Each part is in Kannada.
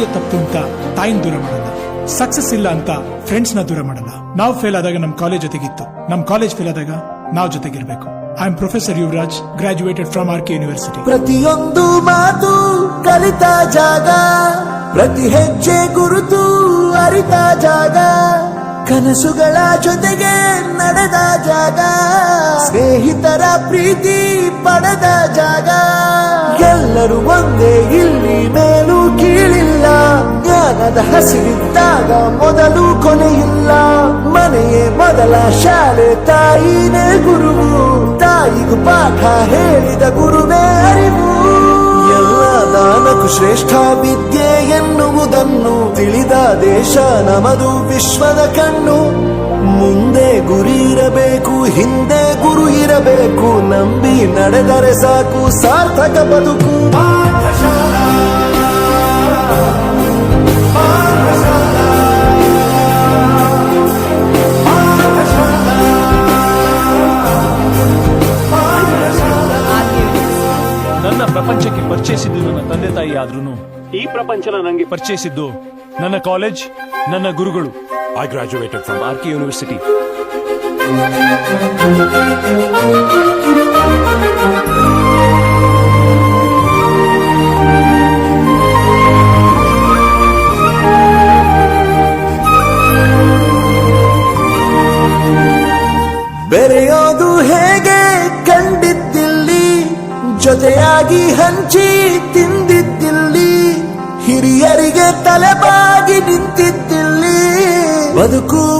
ಆರೋಗ್ಯ ತಪ್ಪು ಅಂತ ತಾಯಿನ ದೂರ ಮಾಡಲ್ಲ ಸಕ್ಸಸ್ ಇಲ್ಲ ಅಂತ ಫ್ರೆಂಡ್ಸ್ನ ದೂರ ಮಾಡಲ್ಲ ನಾವು ಫೇಲ್ ಆದಾಗ ನಮ್ ಕಾಲೇಜ್ ಜೊತೆಗಿತ್ತು. ನಮ್ ಕಾಲೇಜ್ ಫೇಲ್ ಆದಾಗ ನಾವ್ ಜೊತೆಗಿರ್ಬೇಕು. I am professor Yuvaraj graduated from R K university ಪ್ರತಿಯೊಂದು ಮಾತು ಕಲಿತ ಜಾಗ, ಪ್ರತಿ ಹೆಜ್ಜೆ ಗುರುತು ಅರಿತ ಜಾಗ, ಕನಸುಗಳ ಜೊತೆಗೆ ನಡೆದ ಜಾಗ, ಸ್ನೇಹಿತರ ಪ್ರೀತಿ ಪಡೆದ ಜಾಗ. ಎಲ್ಲರೂ ಒಂದೇ, ಇಲ್ಲಿ ಮೇಲೂ ಕೀಳಿಲ್ಲ. ಜ್ಞಾನದ ಹಸಿರಿದ್ದಾಗ ಮೊದಲು ಕೊನೆಯಿಲ್ಲ. ಮನೆಯೇ ಮೊದಲ ಶಾಲೆ, ತಾಯಿನೇ ಗುರುವು ತಾಯಿಗೂ ಪಾಠ ಹೇಳಿದ ಗುರುವೇ ಅರಿವು. ಎಲ್ಲ ದಾನಕ್ಕೂ ಶ್ರೇಷ್ಠ ವಿದ್ಯೆ ಎನ್ನುವುದನ್ನು ತಿಳಿದ ದೇಶ ನಮದು ವಿಶ್ವದ ಕಣ್ಣು. ಇರಬೇಕು ಹಿಂದೆ ಗುರು ಇರಬೇಕು ನಂಬಿ ನಡೆದರೆ ಸಾಕು ಸಾರ್ಥಕ ಬದುಕು. ನನ್ನ ಪ್ರಪಂಚಕ್ಕೆ ಪರಿಚಯಿಸಿದ್ದು ನನ್ನ ತಂದೆ ತಾಯಿ ಆದ್ರೂ ಈ ಪ್ರಪಂಚನ ನನಗೆ ಪರಿಚಯಿಸಿದ್ದು ನನ್ನ ಕಾಲೇಜ್ ನನ್ನ ಗುರುಗಳು. I graduated from R K university. ಬೆರೆಯೋದು ಹೇಗೆ ಕಂಡಿದ್ದಿಲ್ಲಿ? ಜೊತೆಯಾಗಿ ಹಂಚಿ ತಿಂದಿದ್ದಿಲ್ಲಿ? ಹಿರಿಯರಿಗೆ ತಲೆಬಾಗಿ ನಿಂತಿದ್ದಿಲ್ಲಿ? ಬದುಕುವ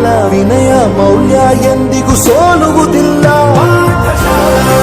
ಹಾಗಲ್ಲ ವಿನಯ ಮೌಲ್ಯ ಎಂದಿಗೂ ಸೋಲುವುದಿಲ್ಲ ಪಾಠಶಾಲಾ